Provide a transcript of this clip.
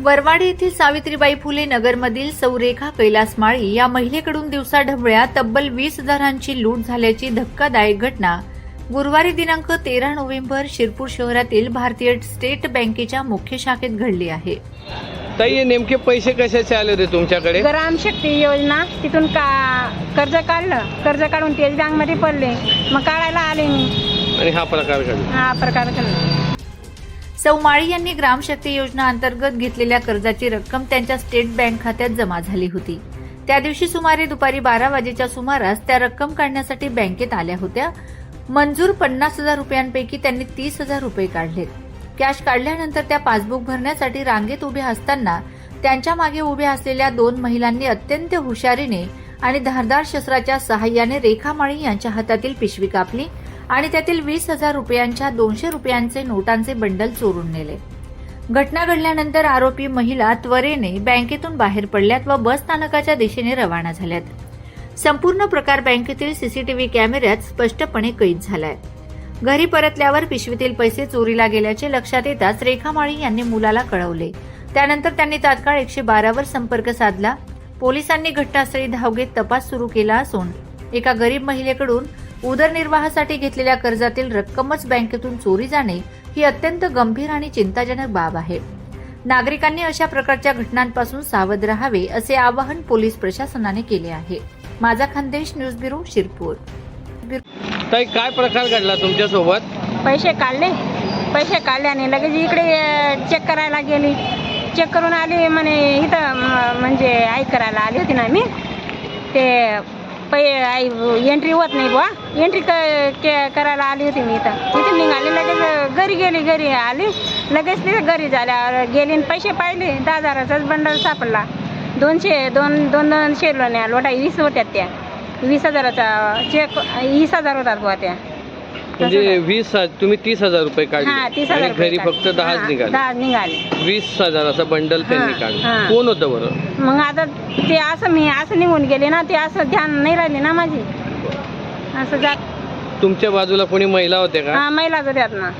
वरवाडी येथील सावित्रीबाई फुले नगरमधील सौरेखा कैलास माळी या महिलेकडून दिवसा ढवळ्या तब्बल वीस हजारांची लूट झाल्याची धक्कादायक घटना. गुरुवारी दिनांक तेरा नोव्हेंबर शिरपूर शहरातील भारतीय स्टेट बँकेच्या मुख्य शाखेत घडली आहे. ताई हे नेमके पैसे कशाचे आले होते तुमच्याकडे? ग्राम शक्ती योजना. तिथून का कर्ज काढलं? कर्ज काढून तेच बँकमध्ये पडले. मग काढायला आले मी. आणि हा प्रकार घडला. हा प्रकार केला सौ माळी यांनी ग्रामशक्ती योजना अंतर्गत घेतलेल्या कर्जाची रक्कम त्यांच्या स्टेट बँक खात्यात जमा झाली होती. त्या दिवशी सुमारे दुपारी बारा वाजेच्या सुमारास त्या रक्कम काढण्यासाठी बँकेत आल्या होत्या. मंजूर पन्नास हजार रुपयांपैकी त्यांनी तीस हजार रुपये काढलेत. कॅश काढल्यानंतर त्या पासबुक भरण्यासाठी रांगेत उभ्या असताना त्यांच्या मागे उभ्या असलेल्या दोन महिलांनी अत्यंत हुशारीने आणि धारदार शस्त्राच्या सहाय्याने रेखा माळी यांच्या हातातील पिशवी कापली आणि त्यातील वीस हजार रुपयांच्या दोनशे रुपयांचे नोटांचे बंडल चोरून नेले. घटना घडल्यानंतर आरोपी महिला त्वरेने बँकेतून बाहेर पडल्यात व बस स्थानकाच्या दिशेने रवाना झाल्यात. संपूर्ण प्रकार बँकेतील सीसीटीव्ही कॅमेऱ्यात स्पष्टपणे कैद झालाय. घरी परतल्यावर पिशवीतील पैसे चोरीला गेल्याचे लक्षात येताच रेखा माळी यांनी मुलाला कळवले. त्यानंतर त्यांनी तात्काळ एकशे बारावर संपर्क साधला. पोलिसांनी घटनास्थळी धाव घेत तपास सुरू केला असून एका गरीब महिलेकडून उदरनिर्वाहासाठी घेतलेल्या कर्जातील रक्कमच बँकेतून चोरी जाणे ही अत्यंत गंभीर आणि चिंताजनक बाब आहे. नागरिकांनी अशा प्रकारच्या घटनांपासून सावध राहावे असे आवाहन पोलीस प्रशासनाने केले आहे. माझा खानदेश न्यूज ब्युरो शिरपूर. ताई काय प्रकार घडला तुमच्यासोबत पैसे काढले. पैसे काढले आणि लगेच इकडे चेक करायला गेली. चेक करून आली म्हणे इथं म्हणजे आई करायला आली होती ना मी. ते पै आई एंट्री होत नाही बुवा. एंट्री क के- करायला आली होती मी इथं. तिथे निघाली लगेच घरी गेली घरी आली. लगेच तिथे घरी झाल्या गेली आणि पैसे पाहिले. दहा हजाराचाच बंडल सापडला. दोनशे दोन दोन दोनशे लोण्या लोटा वीस होत्या त्या. वीस हजाराचा चेक वीस हजार होतात बुवा त्या. म्हणजे वीस हजार- तुम्ही तीस हजार रुपये हा काढले तीस आणि हजार रुपये घरी काढले. फक्त दहाच निघाले. दहा निघाले. वीस हजाराचा बंडल त्यांनी हा, काढला. कोण होतं बरं? मग आता ते असं मी असं निघून गेले ना ते असं ध्यान नाही राहिले ना माझी. असं जात तुमच्या बाजूला कोणी महिला होते का? हा महिलाच होत्यात ना.